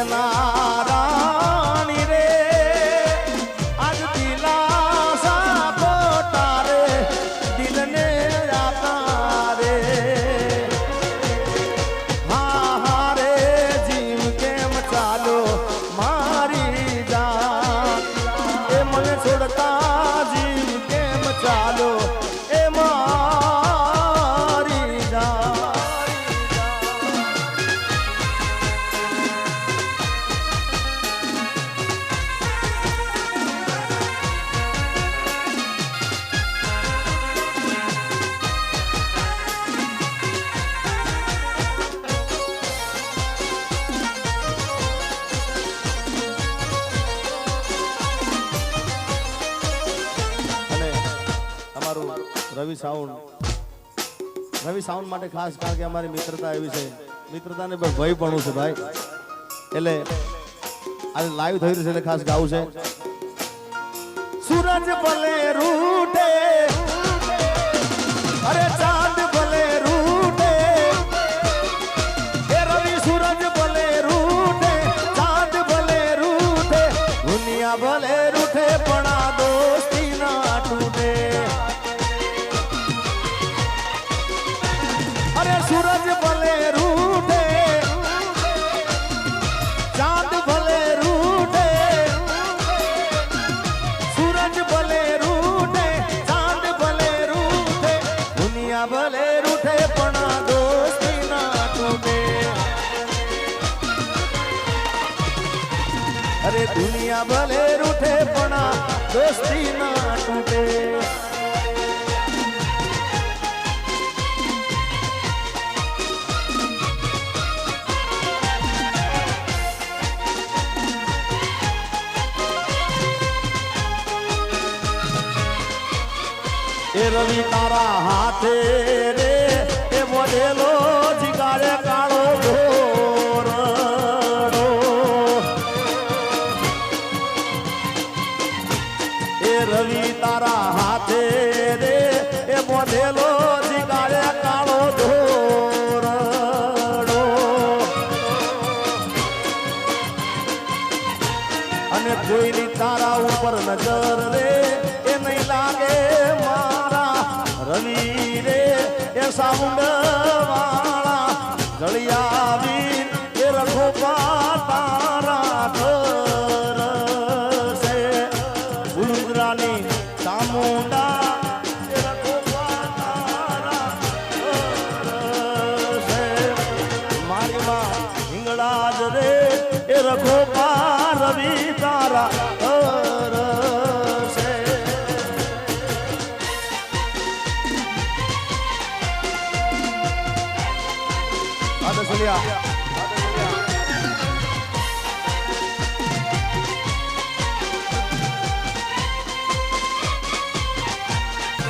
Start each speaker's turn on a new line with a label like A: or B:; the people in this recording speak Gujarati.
A: ela Ravi sound Ravi sound માટે ખાસ કારણ કે અમારી મિત્રતા એવી છે. મિત્રતાને પણ ભય પણ છે ભાઈ. એટલે આજે લાઈવ થઈ રહ્યું છે એટલે ખાસ ગાવું છે. સૂરજ ભલે રૂટે દુનિયા ભલે રૂઠે પણ દોસ્તી ના તૂટે અરે દુનિયા ભલે રૂઠે પણ દોસ્તી ના તૂટે રવિ તારા હાથે રે. એ મોઢેલો જીગારે કાળો ધોરડો એ રવિ તારા હાથે રે. એ મોઢેલો જીગારે કાળો ધોરડો અને કોઈની તારા ઉપર નજર રે. એ નહીં લાગે સાઉન્ડ વાળા ઉલુંદરાની ચામુંડા એ રખોપા તારા ઘર છે. મારી માં હિંગળા જ રે એ રખો રવિ તારા 兄弟啊